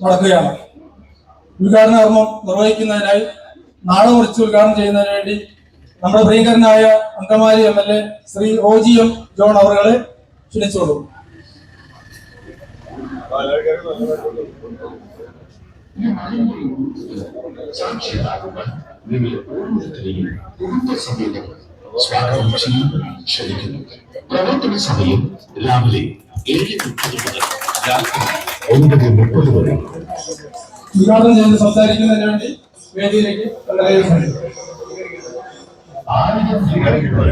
നടക്കുകയാണ്. ഉദ്ഘാടന കർമ്മം നിർവഹിക്കുന്നതിനായി നാളെ കുറിച്ച് ഉദ്ഘാടനം ചെയ്യുന്നതിന് വേണ്ടി നമ്മുടെ പ്രിയങ്കരനായ Angamaly M L A Shri Roji M John അവറുകളെ ക്ഷണിച്ചോളൂ സ്വാഗതം ക്ഷണിക്കുന്നു. പ്രവർത്തന സമയം രാവിലെ ഏഴ് മുപ്പത് മുതൽ ഒൻപത് മുപ്പത് വരെ. ഉദ്ഘാടനം ചെയ്ത് സംസാരിക്കുന്നതിന് വേണ്ടി വേദിയിലേക്ക് ആയിരം കളികൾ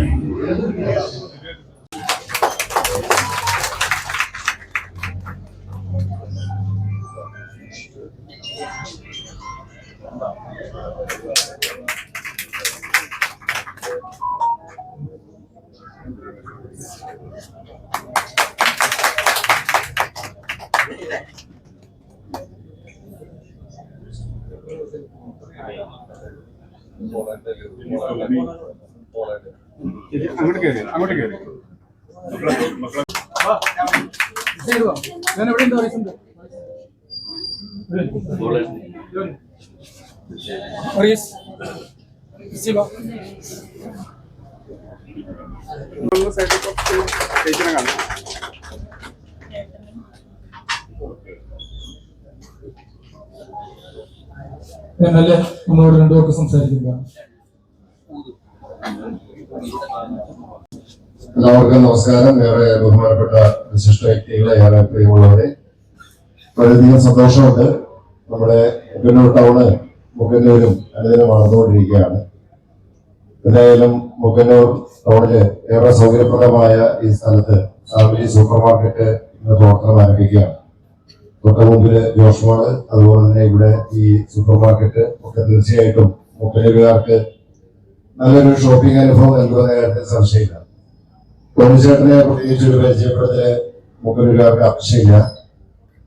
എം എൽ എ നമ്മളോട് രണ്ടു പേർക്ക് സംസാരിക്കുക എല്ലാവർക്കും നമസ്കാരം. ഏറെ ബഹുമാനപ്പെട്ട വിശിഷ്ട വ്യക്തികളെ ഏറെ പ്രിയമുള്ളവരെ വളരെയധികം സന്തോഷമുണ്ട്. നമ്മുടെ മുക്കന്നൂർ ടൗണ് മുക്കന്നൂരും അനുദിനം വളർന്നുകൊണ്ടിരിക്കുകയാണ്. എന്തായാലും മുഖന്നൂർ ടൗണിൽ ഏറെ സൗകര്യപ്രദമായ ഈ സ്ഥലത്ത് ഫാമിലി സൂപ്പർ മാർക്കറ്റ് ഇന്ന് പ്രവർത്തനം ആരംഭിക്കുകയാണ്. തൊട്ട് മുമ്പിൽ ജോഷമാണ് അതുപോലെ തന്നെ ഇവിടെ ഈ സൂപ്പർ മാർക്കറ്റ് ഒക്കെ തീർച്ചയായിട്ടും മുക്കന്നൂരുകാർക്ക് നല്ലൊരു ഷോപ്പിംഗ് അനുഭവം നൽകുന്ന കാര്യത്തിൽ സംശയമില്ല. ടോണിച്ചേട്ടനെ പ്രത്യേകിച്ച് ഒരു പരിചയപ്പെടുത്തൽ മുഖ്യമന്ത്രിക്കാർക്ക് അപേക്ഷയില്ല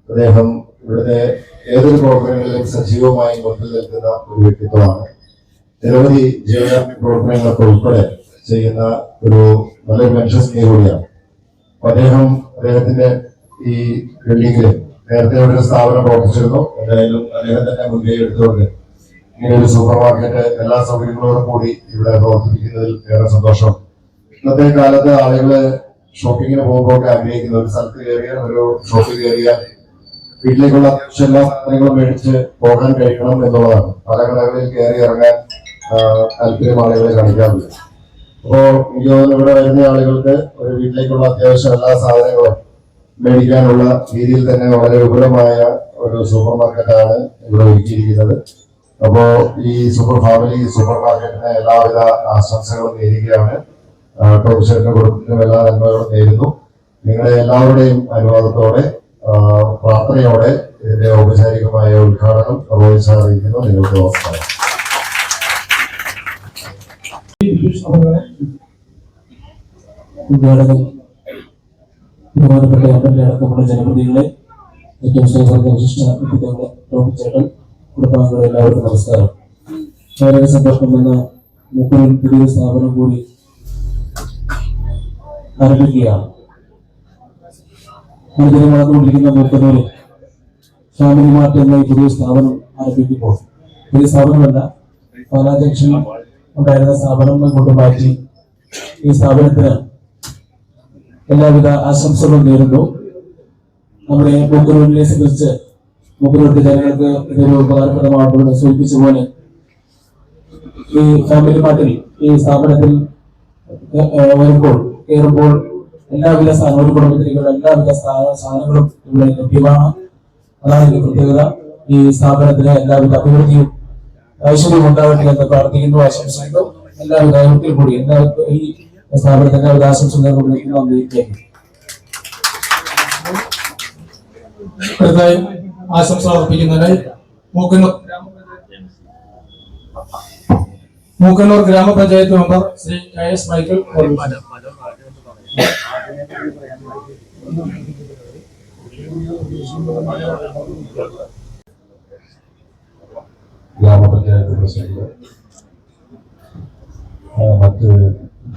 അദ്ദേഹം ഇവിടുത്തെ ഏതൊരു പ്രവർത്തനങ്ങളിലും സജീവമായി മുന്നിൽ നിൽക്കുന്ന ഒരു വ്യക്തിത്വമാണ്. നിരവധി ജീവകാരുണ്യ പ്രവർത്തനങ്ങളൊക്കെ ഉൾപ്പെടെ ചെയ്യുന്ന ഒരു നല്ലൊരു മനുഷ്യസ്നേഹി കൂടിയാണ്. അപ്പൊ അദ്ദേഹം അദ്ദേഹത്തിന്റെ ഈ ബിൽഡിംഗിൽ നേരത്തെ ഒരു സ്ഥാപനം പ്രവർത്തിച്ചിരുന്നു. എന്തായാലും അദ്ദേഹം തന്നെ മുൻകൈ എടുത്തുകൊണ്ട് ഇങ്ങനെ ഒരു സൂപ്പർ മാർക്കറ്റ് എല്ലാ സൗകര്യങ്ങളോടും കൂടി ഇവിടെ പ്രവർത്തിപ്പിക്കുന്നതിൽ ഏറെ സന്തോഷം. ഇന്നത്തെ കാലത്ത് ആളുകൾ ഷോപ്പിങ്ങിന് പോകുമ്പോൾ ഒക്കെ ആഗ്രഹിക്കുന്ന ഒരു സ്ഥലത്ത് കയറിയാൽ ഒരു ഷോപ്പിൽ കയറിയാൽ വീട്ടിലേക്കുള്ള എല്ലാ സാധനങ്ങളും മേടിച്ച് പോകാൻ കഴിയണം എന്നുള്ളതാണ്. പല കടകളിൽ കയറി ഇറങ്ങാൻ താല്പര്യം ആളുകളെ കാണിക്കാറുണ്ട്. അപ്പോ എനിക്ക് ഇവിടെ വരുന്ന ആളുകൾക്ക് ഒരു വീട്ടിലേക്കുള്ള അത്യാവശ്യം എല്ലാ സാധനങ്ങളും മേടിക്കാനുള്ള രീതിയിൽ തന്നെ വളരെ വിപുലമായ ഒരു സൂപ്പർ മാർക്കറ്റാണ് ഇവിടെ ഒരുക്കിയിരിക്കുന്നത്. അപ്പോ ഈ സൂപ്പർ ഫാമിലി സൂപ്പർ മാർക്കറ്റിന് എല്ലാവിധ ആശംസകളും നേരുകയാണ്. ഷെയറിന്റെ കുടുംബത്തിനും എല്ലാ നന്മകളും നേരുന്നു. നിങ്ങളുടെ എല്ലാവരുടെയും അനുവാദത്തോടെ പ്രാർത്ഥനയോടെ ഇതിന്റെ ഔപചാരികമായ ഉദ്ഘാടനം അറിയിക്കുന്നു നിങ്ങൾക്ക് നമസ്കാരം. ഉദ്ഘാടകൻ ബഹുമാനപ്പെട്ട ഏറ്റവും കുടുംബാംഗങ്ങളെ എല്ലാവർക്കും നമസ്കാരം. വളരെ സന്തോഷം എന്ന മുപ്പതിൽ പുതിയ സ്ഥാപനം കൂടി ആരംഭിക്കുകയാണ്. അനുദിനം വളർന്നുകൊണ്ടിരിക്കുന്ന മുപ്പതിൽ ഫാമിലി മാർട്ട് എന്ന പുതിയ സ്ഥാപനം ആരംഭിക്കുമ്പോൾ പുതിയ സ്ഥാപനമല്ല പാലാധ്യക്ഷൻ ഉണ്ടായിരുന്ന സ്ഥാപനം കൊണ്ട് മാറ്റി ഈ സ്ഥാപനത്തിന് എല്ലാവിധ ആശംസകളും നേരുന്നു. നമ്മുടെ മുക്കുരുവിനെ സംബന്ധിച്ച് മുക്കുരുവിന്റെ ജനങ്ങൾക്ക് ഇതൊരു ഉപകാരപ്രദമാണെന്ന് സൂചിപ്പിച്ച പോലെ ഈ ഫാമിലി മാർട്ടിൽ ഈ സ്ഥാപനത്തിൽ വരുമ്പോൾ കയറുമ്പോൾ എല്ലാവിധ ഒരു കുടുംബത്തിലേക്കുള്ള എല്ലാവിധ സാധനങ്ങളും ഇവിടെ ലഭ്യമാണ്. അതാണ് ഇതിന്റെ പ്രത്യേകത. ഈ സ്ഥാപനത്തിന് എല്ലാവിധ അഭിവൃദ്ധിയും ഐശ്വര്യവും ഉണ്ടാവട്ടെ എന്ന് പ്രാർത്ഥിക്കുന്നു ആശംസിക്കുന്നു. എല്ലാവിധ ഐക്യത്തിൽ കൂടി എല്ലാവർക്കും ഈ സ്ഥാപനത്തിന് എല്ലാവിധ ആശംസ നേർന്നുകൊണ്ടിരിക്കുന്നു. അന്നേക്ക് അടുത്തായി ആശംസ അർപ്പിക്കുന്നതിനായി Mookkannoor grama panchayat member Shri K S Michael. Grama panchayat president മറ്റ്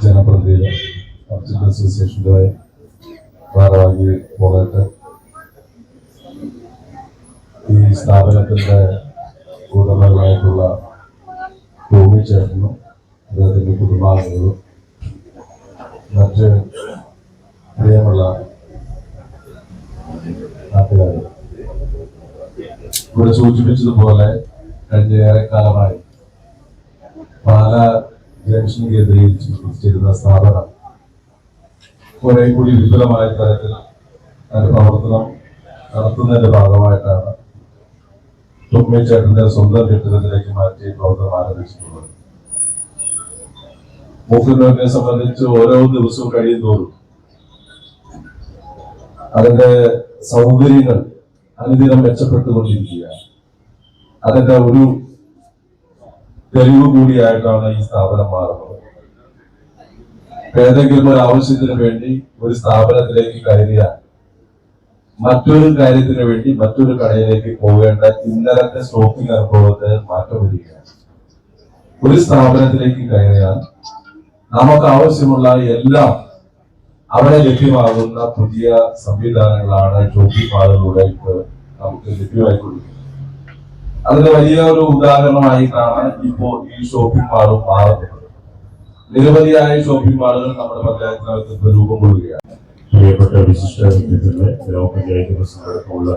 ജനപ്രതിനിധികൾ മർച്ചന്റ് അസോസിയേഷന്റെ ഭാരവാഹി പോകട്ടെ ഈ സ്ഥാപനത്തിന്റെ ഉടമകളായിട്ടുള്ള ടോമി ചേട്ടനും അദ്ദേഹത്തിന്റെ കുടുംബാംഗങ്ങളും മറ്റ് പ്രിയമുള്ള നാട്ടുകാരെ. ഇവിടെ സൂചിപ്പിച്ചതുപോലെ കഴിഞ്ഞ ഏറെക്കാലമായി പാല ജംഗ്ഷൻ കേന്ദ്രീകരിച്ച് പ്രവർത്തിച്ചിരുന്ന സ്ഥാപനം കുറെ കൂടി വിപുലമായ തരത്തിൽ അതിന്റെ പ്രവർത്തനം നടത്തുന്നതിന്റെ ഭാഗമായിട്ടാണ് തുമ്മിച്ചേട്ടന്റെ സ്വന്തം കെട്ടിടത്തിലേക്ക് മാറ്റി പ്രവർത്തനം ആരംഭിച്ചിട്ടുള്ളത്. മുഖ്യമന്ത്രിയെ സംബന്ധിച്ച് ഓരോ ദിവസവും കഴിയും തോറും അതിന്റെ സൗകര്യങ്ങൾ അനുദിനം മെച്ചപ്പെട്ടുകൊണ്ടിരിക്കുകയാണ്. അതിന്റെ ഒരു തെളിവ് കൂടിയായിട്ടാണ് ഈ സ്ഥാപനം മാറുന്നത്. ഏതെങ്കിലും ഒരു ആവശ്യത്തിന് വേണ്ടി ഒരു സ്ഥാപനത്തിലേക്ക് കയറിയാൽ മറ്റൊരു കാര്യത്തിന് വേണ്ടി മറ്റൊരു കടയിലേക്ക് പോകേണ്ട ഇന്നലത്തെ സ്റ്റോക്കിംഗ് അനുഭവത്തെ മാറ്റം വരികയാണ് ഒരു സ്ഥാപനത്തിലേക്ക് കയറിയാൽ നമുക്ക് ആവശ്യമുള്ള എല്ലാം അവിടെ ലഭ്യമാകുന്ന പുതിയ സംവിധാനങ്ങളാണ് മാളുകളിലൂടെ ഇപ്പോൾ നമുക്ക് ലഭ്യമായിക്കൊണ്ടിരിക്കുന്നത്. അതിന് വലിയ ഒരു ഉദാഹരണമായിട്ടാണ് ഇപ്പോൾ ഈ ഷോപ്പിംഗ് മാളും മാറുന്നത് നിരവധിയായ ഷോപ്പിംഗ് മാളുകൾ നമ്മുടെ പഞ്ചായത്തിനകത്ത് ഇപ്പോൾ രൂപം കൊള്ളുകയാണ്. പ്രിയപ്പെട്ട വിശിഷ്ട വ്യക്തിത്വങ്ങളെ ഗ്രാമപഞ്ചായത്ത് പ്രസിഡന്റടക്കമുള്ള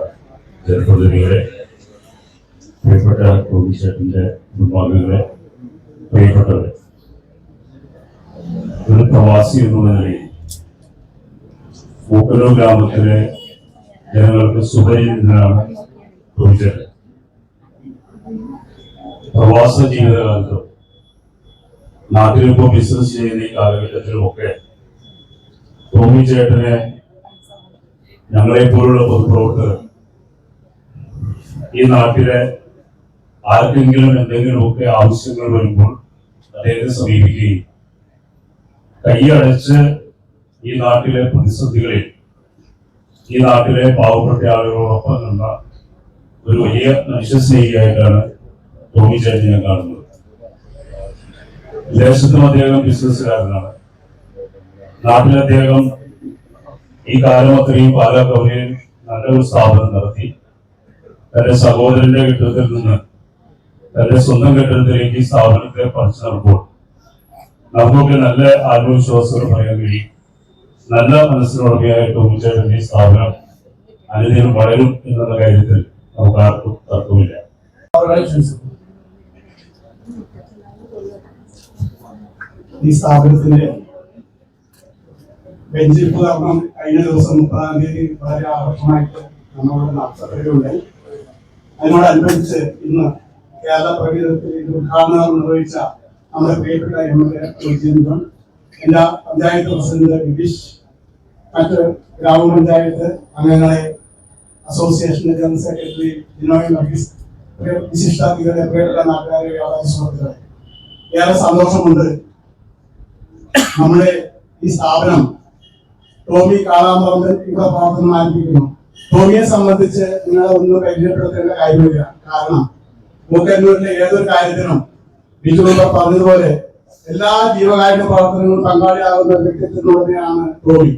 ജനപ്രതിനിധികളെ പ്രിയപ്പെട്ട കോവിച്ചേട്ടന്റെ കുടുംബാംഗങ്ങളെ പ്രിയപ്പെട്ടവരെ. ഒരു പ്രവാസി എന്നുള്ള നിലയിൽ പൂക്കലൂർ ഗ്രാമത്തിലെ ജനങ്ങൾക്ക് സുപരിചിതനാണ് കോവിച്ചേട്ടൻ പ്രവാസ ജീവിതകാലത്തും നാട്ടിലിപ്പോ ബിസിനസ് ചെയ്യുന്ന ഈ കാലഘട്ടത്തിലുമൊക്കെ ടോമി ചേട്ടനെ ഞങ്ങളെ പോലുള്ള പൊതുപ്രവർത്തകർ ഈ നാട്ടിലെ ആർക്കെങ്കിലും എന്തെങ്കിലുമൊക്കെ ആവശ്യങ്ങൾ വരുമ്പോൾ അദ്ദേഹത്തെ സമീപിക്കുകയും കൈയടച്ച് ഈ നാട്ടിലെ പ്രതിസന്ധികളിൽ ഈ നാട്ടിലെ പാവപ്പെട്ട ആളുകളോടൊപ്പം നിന്ന ഒരു വലിയ മനുഷ്യസ്നേഹിയായിട്ടാണ് ടോമി ചേട്ടനെ കാണുന്നത്. വിദേശത്തും അദ്ദേഹം ബിസിനസ്സുകാരനാണ്. നാട്ടിൽ അദ്ദേഹം ഈ കാലം അത്രയും പാലാക്കവരയിൽ നല്ലൊരു സ്ഥാപനം നടത്തി. തന്റെ സഹോദരന്റെ കെട്ടിടത്തിൽ നിന്ന് തന്റെ സ്വന്തം കെട്ടിടത്തിലേക്ക് ഈ സ്ഥാപനത്തെ പറിച്ചു നടക്കുമ്പോൾ നമുക്കൊക്കെ നല്ല ആത്മവിശ്വാസങ്ങൾ പറയാൻ കഴിയും. നല്ല മനസ്സിനുടമയായ ടോമിച്ചേട്ടന്റെ ഈ സ്ഥാപനം അനുദിനം വളരും എന്നുള്ള കാര്യത്തിൽ നമുക്ക് ആർക്കും തർക്കമില്ല. ഈ സ്ഥാപനത്തിന്റെ ബെഞ്ചിപ്പ് കാരണം കഴിഞ്ഞ ദിവസം മുപ്പതാം തീയതി വളരെ ആഘോഷമായിട്ട് നമ്മളോട് നടത്തപ്പെടുകയുണ്ടായി അതിനോടനുബന്ധിച്ച് ഇന്ന് കേരള പ്രകീതത്തിൽ ഇത് ഉദ്ഘാടനം നിർവഹിച്ച നമ്മുടെ പ്രിയപ്പെട്ട എം എൽ എ എല്ലാ പഞ്ചായത്ത് പ്രസിഡന്റ് ബിബീഷ് മറ്റ് ഗ്രാമപഞ്ചായത്ത് അംഗങ്ങളെ association general secretary Jinoy Nafees പ്രിയ വിശിഷ്ടാതിഥികളെ പ്രിയപ്പെട്ട നാട്ടുകാരെ വ്യാപാരി സുഹൃത്തുക്കളെ ഏറെ സന്തോഷമുണ്ട്. നമ്മുടെ ഈ സ്ഥാപനം ടോമി കാലാമ്പറമ്പ് ഇവിടെ പ്രവർത്തനം ആരംഭിക്കുന്നു. ടോമിയെ സംബന്ധിച്ച് നിങ്ങളെ ഒന്ന് പരിചയപ്പെടുത്തേണ്ട കാര്യമില്ല. കാരണം മൂക്കന്നൂരിലെ ഏതൊരു കാര്യത്തിനും ബിജുള്ള പറഞ്ഞതുപോലെ എല്ലാ ജീവകാരുണ്യ പ്രവർത്തനങ്ങളും പങ്കാളിയാകുന്ന വ്യക്തിത്വത്തിനുടനെയാണ് ടോമി.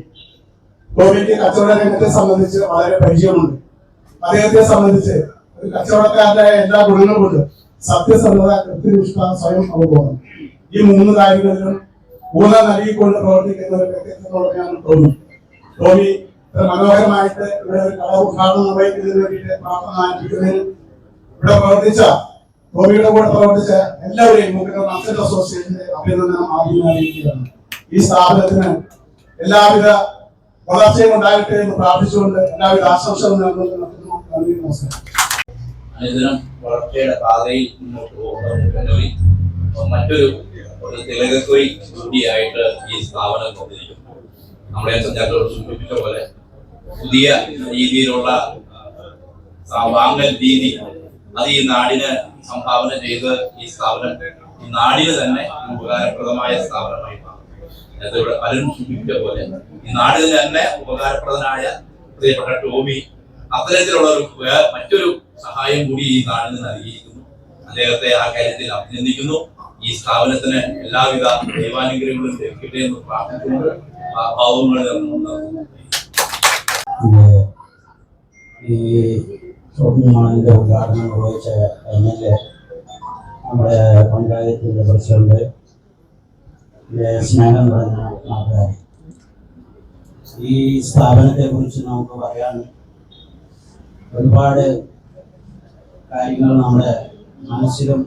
ടോമിക്ക് കച്ചവട രംഗത്തെ സംബന്ധിച്ച് വളരെ പരിചയമുണ്ട്. അദ്ദേഹത്തെ സംബന്ധിച്ച് ഒരു കച്ചവടക്കാരുടെ എല്ലാ ഗുണങ്ങളും കൊണ്ട് സത്യസന്ധത കൃത്യനിഷ്ഠ സ്വയം അവബോധം. ഈ മൂന്ന് കാര്യങ്ങളിലും ഊന്നൽ നൽകിക്കൊണ്ട് പ്രവർത്തിക്കുന്ന ഒരു വ്യക്തിത്വത്തോടെയാണ് ടോമി ടോമി ഇത്ര മനോഹരമായിട്ട് ഇവിടെ ഒരു കട ഉദ്ഘാടനം നിർവഹിക്കുന്നതിന് വേണ്ടിയിട്ട് പ്രാർത്ഥന ആരംഭിക്കുന്നതിന് ഇവിടെ പ്രവർത്തിച്ച കൂടെ പ്രവർത്തിച്ച എല്ലാവരെയും മുഖ്യ അസോസിയേഷന്റെ അഭിനന്ദനം ആദ്യം അറിയിക്കുകയാണ്. ഈ സ്ഥാപനത്തിന് എല്ലാവിധ വളർച്ചയും ഉണ്ടാകട്ടെ എന്ന് പ്രാർത്ഥിച്ചുകൊണ്ട് എല്ലാവിധ ആശംസകളും നൽകുന്നു. നന്ദി നമസ്കാരം. അനുദിനം വളർച്ചയുടെ പാതയിൽ മുന്നോട്ട് മറ്റൊരു ഒരു കൂടിയായിട്ട് ഈ സ്ഥാപനം കൊണ്ടിരിക്കുന്നു നമ്മുടെ സഞ്ചാരികളോട് സൂചിപ്പിച്ച പോലെ പുതിയ രീതിയിലുള്ള വാങ്ങൽ രീതി അത് ഈ നാടിന് സംഭാവന ചെയ്ത് ഈ സ്ഥാപനം ഈ നാടിന് തന്നെ ഉപകാരപ്രദമായ സ്ഥാപനമായി നേരത്തെ പലരും സൂചിപ്പിച്ച പോലെ. ഈ നാടിന് തന്നെ ഉപകാരപ്രദനായ പ്രിയപ്പെട്ട ടോമി അത്തരത്തിലുള്ള ഒരു മറ്റൊരു സഹായം കൂടി ഈ നാടിന് നൽകിയിരിക്കുന്നു. അദ്ദേഹത്തെ ആ കാര്യത്തിൽ അഭിനന്ദിക്കുന്നു. ഈ സ്ഥാപനത്തിന് എല്ലാവിധ ദൈവാനുഗ്രഹങ്ങളും ലഭിക്കട്ടെ എന്ന് പ്രാർത്ഥിച്ചുകൊണ്ട് ആ ഭാവങ്ങൾ ഈ ഉദ്ഘാടനം നിർവഹിച്ച എം എൽ എ നമ്മുടെ പഞ്ചായത്തിന്റെ പ്രസിഡന്റ് സ്നേഹം പറഞ്ഞ നാട്ടുകാർ ഈ സ്ഥാപനത്തെ കുറിച്ച് നമുക്ക് പറയാൻ ഒരുപാട് കാര്യങ്ങൾ നമ്മുടെ മനസ്സിലും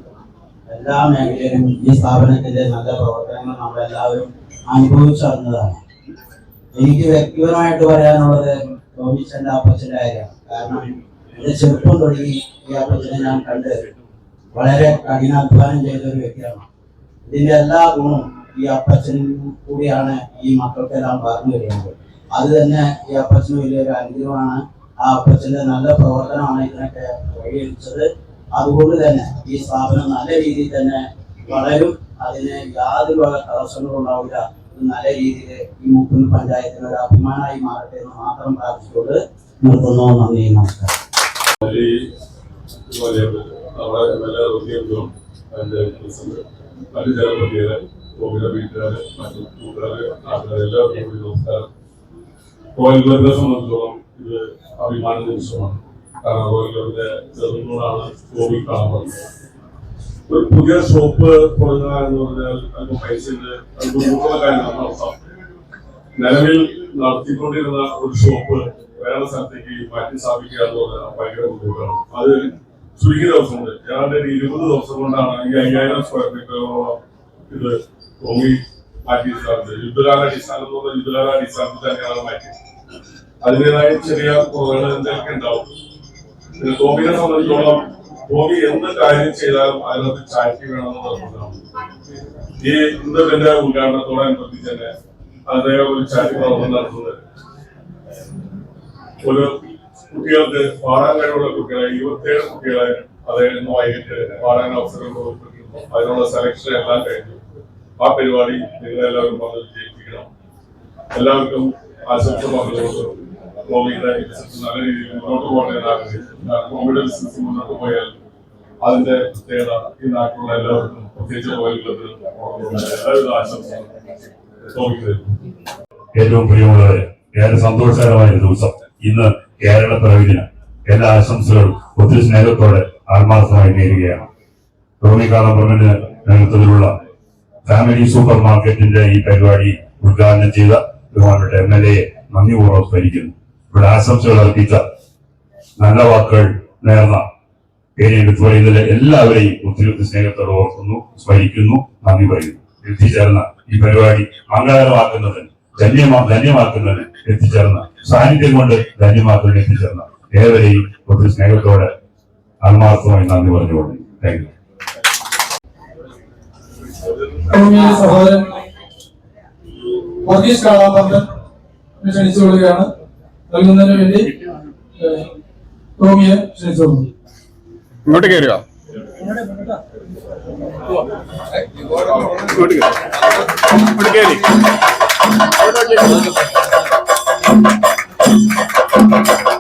എല്ലാ മേഖലയിലും ഈ സ്ഥാപനത്തിന്റെ നല്ല പ്രവർത്തനങ്ങൾ നമ്മളെല്ലാവരും അനുഭവിച്ചറിഞ്ഞതാണ്. എനിക്ക് വ്യക്തിപരമായിട്ട് പറയാനുള്ളത് ടോമിച്ചന്റെ അപ്പച്ചന്റെ കാര്യമാണ്. കാരണം എന്റെ ചെറുപ്പം തുടങ്ങി ഈ അപ്പച്ചനെ ഞാൻ കണ്ട് വളരെ കഠിനാധ്വാനം ചെയ്ത ഒരു വ്യക്തിയാണ്. ഇതിന്റെ എല്ലാ ഗുണവും ഈ അപ്പച്ചനും കൂടിയാണ് ഈ മക്കൾക്കെല്ലാം പറഞ്ഞു വരുന്നത് അത് തന്നെ ഈ അപ്പച്ചന് വലിയൊരു അനുഗ്രഹമാണ്. ആ അപ്പച്ചന്റെ നല്ല പ്രവർത്തനമാണ് ഇതിനൊക്കെ വഴിയടിച്ചത് അതുകൊണ്ട് തന്നെ ഈ സ്ഥാപനം നല്ല രീതിയിൽ തന്നെ വളരും. അതിന് യാതൊരു വക തടസ്സങ്ങളും ഉണ്ടാവില്ല. നല്ല രീതിയിൽ ഈ മുക്കുന്ന് പഞ്ചായത്തിന് ഒരു അഭിമാനമായി മാറട്ടെ എന്ന് മാത്രം പ്രാർത്ഥിച്ചുകൊണ്ട് നിർത്തുന്നു. നന്ദി നമസ്കാരം. നമ്മുടെ എല്ലാ ഉദ്യോഗവും പല പ്രസിഡന്റ് കോവിഡ് വീട്ടുകാര് മറ്റു കൂട്ടുകാര് നാട്ടുകാര് എല്ലാവർക്കും കൂടി നമസ്കാരം റോയൽ ക്ലബിനെ സംബന്ധിച്ചോളം ഇത് അഭിമാന നിമിഷമാണ് കാരണം റോയൽ ക്ലബിന്റെ ചെറുകളാണ് കോവിഡ് കാണുന്നത് ഒരു പുതിയ ഷോപ്പ് തുടങ്ങുക എന്ന് പറഞ്ഞാൽ അല്പം പൈസയുടെ അല്പം കാര്യമാണ് അർത്ഥം നിലവിൽ നടത്തിക്കൊണ്ടിരുന്ന ഒരു ഷോപ്പ് വേറെ സ്ഥലത്തേക്ക് മാറ്റി സ്ഥാപിക്കുക എന്ന് പറഞ്ഞാൽ ഭയങ്കര ബുദ്ധിമുട്ടാണ് അത് ചുരുങ്ങിയ ദിവസം കൊണ്ട് ഏതാണ്ട് ഇരുപത് ദിവസം കൊണ്ടാണ് ഈ അയ്യായിരം സ്ക്വയർ മീറ്ററോളം ഇത് ഭൂമി മാറ്റി സ്ഥാപിച്ചത് യുദ്ധകാല അടിസ്ഥാനം എന്ന് പറഞ്ഞാൽ യുദ്ധകാല അടിസ്ഥാനത്തിൽ തന്നെയാണ് മാറ്റിയത് അതിന്റെതായ ചെറിയ കുറവുകൾ ഉണ്ടാവും. പിന്നെ ടോമിനെ സംബന്ധിച്ചോളം ടോമി എന്ത് കാര്യം ചെയ്താലും അതിനകത്ത് ചാറ്റി വേണമെന്ന് ഈ ഇന്നത്തെ ഉദ്ഘാടനത്തോടനുബന്ധിച്ച് തന്നെ അദ്ദേഹം ഒരു ചാറ്റി പ്രവർത്തനം നടത്തുന്നത്. ഒരു കുട്ടികൾക്ക് പാടാൻ കഴിവുള്ള കുട്ടികളെ ഇരുപത്തിയേഴ് കുട്ടികളെ അദ്ദേഹം വൈകിട്ട് പാടാൻ അവസരം അതിനുള്ള സെലക്ഷൻ എല്ലാം കഴിഞ്ഞു. ആ പരിപാടി നിങ്ങളെല്ലാവരും വന്ന് വിജയിപ്പിക്കണം എല്ലാവർക്കും ആശംസ കോവിഡ് നല്ല രീതിയിൽ മുന്നോട്ട് കോവിഡ് ബിസിനസ് മുന്നോട്ട് പോയാൽ അതിന്റെ പ്രത്യേകത ഈ നാട്ടിലുള്ള എല്ലാവർക്കും പ്രത്യേകിച്ച് എല്ലാവിധ ആശംസകളും ഏറ്റവും പ്രിയമുള്ളവരെ ഏറെ സന്തോഷകരമായ ഒരു ദിവസം. ഇന്ന് കേരള പിറവിദിനം എല്ലാ ആശംസകളും ഒത്തിരി സ്നേഹത്തോടെ ആത്മാർത്ഥമായി നേരുകയാണ്. ടോമി കാളമ്പുറമിന്റെ നേതൃത്വത്തിലുള്ള ഫാമിലി സൂപ്പർ മാർക്കറ്റിന്റെ ഈ പരിപാടി ഉദ്ഘാടനം ചെയ്ത ബഹുമാനപ്പെട്ട എം എൽ എയെ നന്ദിപൂർവം സ്മരിക്കുന്നു ഇവിടെ ആശംസകൾ അർപ്പിച്ച നല്ല വാക്കുകൾ നേർന്ന പേര് എടുത്തു പറയുന്നതിലെ എല്ലാവരെയും ഒത്തിരി ഒത്തിരി സ്നേഹത്തോടെ ഓർക്കുന്നു സ്മരിക്കുന്നു നന്ദി പറയുന്നു. എത്തിച്ചേർന്ന ഈ പരിപാടി മംഗളകരമാക്കുന്നതിന് ധന്യമാ ധന്യമാക്കുന്നതിന് എത്തിച്ചേർന്ന സാന്നിധ്യം കൊണ്ട് ധന്യമാക്കുന്നതിന് എത്തിച്ചേർന്ന ഏവരെയും ഒത്തിരി സ്നേഹത്തോടെ ആത്മാർത്ഥമായി നന്ദി പറഞ്ഞുകൊണ്ട് താങ്ക് യു സഹോദരൻ വർഗീസ് കാളാമ്പറമ്പൻ ക്ഷണിച്ചു കൊള്ളുകയാണ് നൽകുന്നതിന് വേണ്ടി ടോമിയെ ക്ഷണിച്ചു ഇങ്ങോട്ട് കയറുക ഇങ്ങോട്ട് കയറി ഇങ്ങോട്ട്